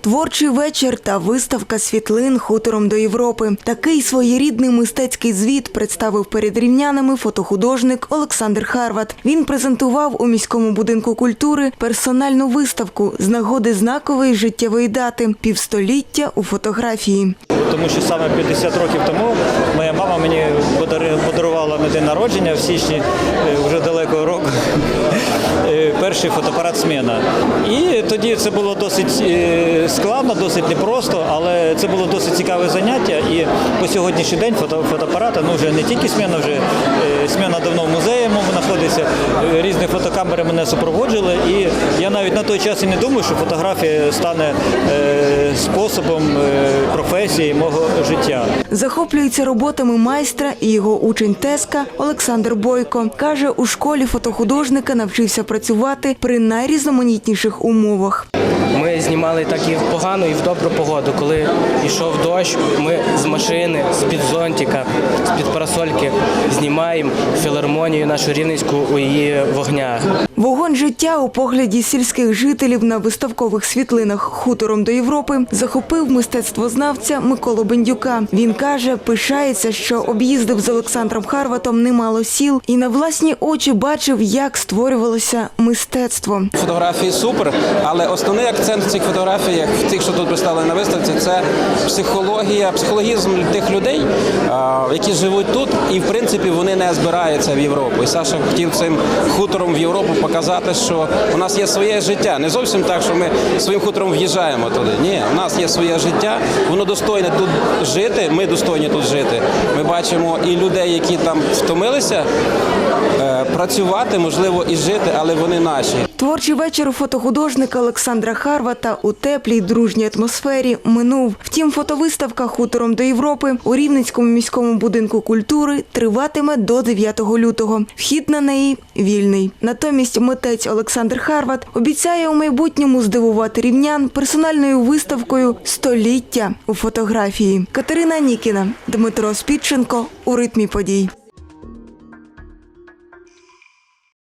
Творчий вечір та виставка світлин хутором до Європи. Такий своєрідний мистецький звіт представив перед рівнянами фотохудожник Олександр Харват. Він презентував у міському будинку культури персональну виставку з нагоди знакової життєвої дати півстоліття у фотографії. Тому що саме 50 років тому моя мама мені подарувала на день народження в січні е, вже далекого року е, перший фотоапарат «Смена». І тоді це було досить е, складно, досить непросто, але це було досить цікаве заняття. І по сьогоднішній день фото, фотоапарата, ну вже не тільки «Смена», вже «Смена» давно в музеї знаходиться, різні фотокамери мене супроводжували. І я навіть на той час і не думав, що фотографія стане способом е, професії мого життя. Захоплюється роботами майстра і його учень Теска Олександр Бойко. Каже, у школі фотохудожника навчився працювати при найрізноманітніших умовах. Ми знімали так і в погану, і в добру погоду. Коли йшов дощ, ми з машини, з-під зонтика, з-під парасольки знімаємо філармонію нашу рівненську у її вогнях. Вогонь життя у погляді сільських жителів на виставкових світлинах хутором до Європи захопив мистецтвознавця Миколу Бендюка. Він каже, пишається, що об'їздив з Олександром Харватом немало сіл і на власні очі бачив, як створювалося мистецтво. Фотографії супер, але основний акцент в цих фотографіях, тих, що тут представлені на виставці, це психологія, психологізм тих людей, які живуть тут, і в принципі вони не збираються в Європу. І Саша хотів цим хутором в Європу показати, що у нас є своє життя. Не зовсім так, що ми своїм хутором в'їжджаємо туди. Ні, у нас є своє життя, воно достойне тут жити. Ми достойні тут жити. Ми бачимо і людей, які там втомилися працювати, можливо, і жити, але вони наші. Творчий вечір фотохудожника Олександра Харвата у теплій дружній атмосфері минув. Втім, фотовиставка хутором до Європи у Рівненському міському будинку культури триватиме до 9 лютого. Вхід на неї вільний. Натомість митець Олександр Харват обіцяє у майбутньому здивувати рівнян персональною виставкою Століття у фотографії. Катерина Нікіна, Дмитро Спідченко у ритмі подій.